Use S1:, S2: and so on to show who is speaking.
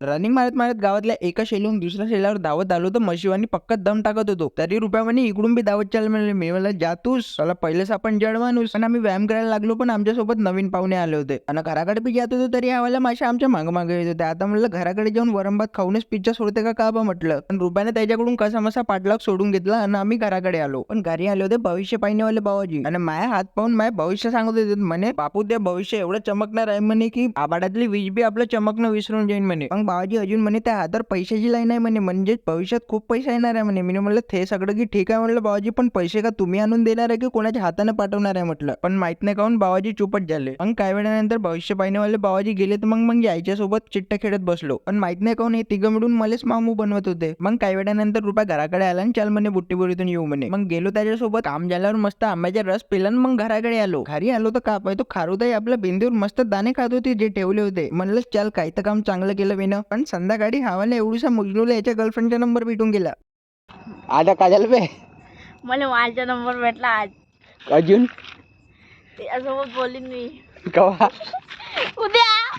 S1: Running मारत मारत गावातल्या एका शैलीहून दुसऱ्या शेलावर धावत आलो तर मशिवानी पक्क दम टाकत होतो. तरी रुपयामध्ये इकडून बी दावत चाल म्हणले मी मला जातूस मला पहिलेच आपण जड माणूस. आम्ही व्यायाम करायला लागलो पण आमच्यासोबत नवीन पाहुणे आले होते. आणि घराकडे बी जात होतो तरी आम्हाला माशा आमच्या मागे मागे येत होते आता म्हणलं घराकडे जाऊन वरंबात खाऊनच पिझ्झा सोडते का का बा? म्हटलं. पण रुपयाने त्याच्याकडून कसा मसा पाठलाग सोडून घेतला आणि आम्ही घराकडे आलो. पण घरी आले होते भविष्य पाहिणेवाले बाबाजी आणि माया हात पाहून माय भविष्य सांगत होते. म्हणे बापू ते भविष्य एवढं चमकणार आहे म्हणे की आबाडातली वीज बी आपलं चमकणं विसरून जाईन म्हणे. मग बाबाजी अजून म्हणे त्या हातात पैशाची लाईन आहे म्हणे. म्हणजे भविष्यात खूप पैसा येणार आहे म्हणे. मी म्हणलं ते सगळं की ठीक आहे? म्हणलं बाबाजी पण पैसे का तुम्ही आणून देणार आहे की कोणाच्या हाताने पाठवणार आहे? म्हटलं. पण माहीत नाही काहून बाबाजी चुपट झाले. मग काही वेळानंतर भविष्य पाहिणेवाले बाबाजी गेले तर मग मग यायच्या सोबत चिट्ट खेळत बसलो. पण माहीत नाही काहून हे तिघं मिळून मलाच मामू बनवत होते. मग काही वेळानंतर रुपया घराकडे आला आणि चाल म्हणे बुट्टीबोरीतून येऊ म्हणे. मग गेलो त्याच्यासोबत. काम झाल्यावर मस्त आंब्याचा रस पिला आणि मग घराकडे आलो. घरी आलो तर का पाहिजे तो खारुताई आपल्या बिंदूवर मस्त दाणे खात होती जे ठेवले होते. म्हणलं चल काही तर काम चांगलं केलं विना पण संध्याकाळी हवाला एवढूसा मुजलूला याच्या गर्लफ्रेंडचा नंबर भेटून गेला. आता काय झालं बे.
S2: मला माझा नंबर भेटला आज.
S1: अजून?
S2: त्यासोबत बोलीन मी.
S1: कवा?
S2: उद्या.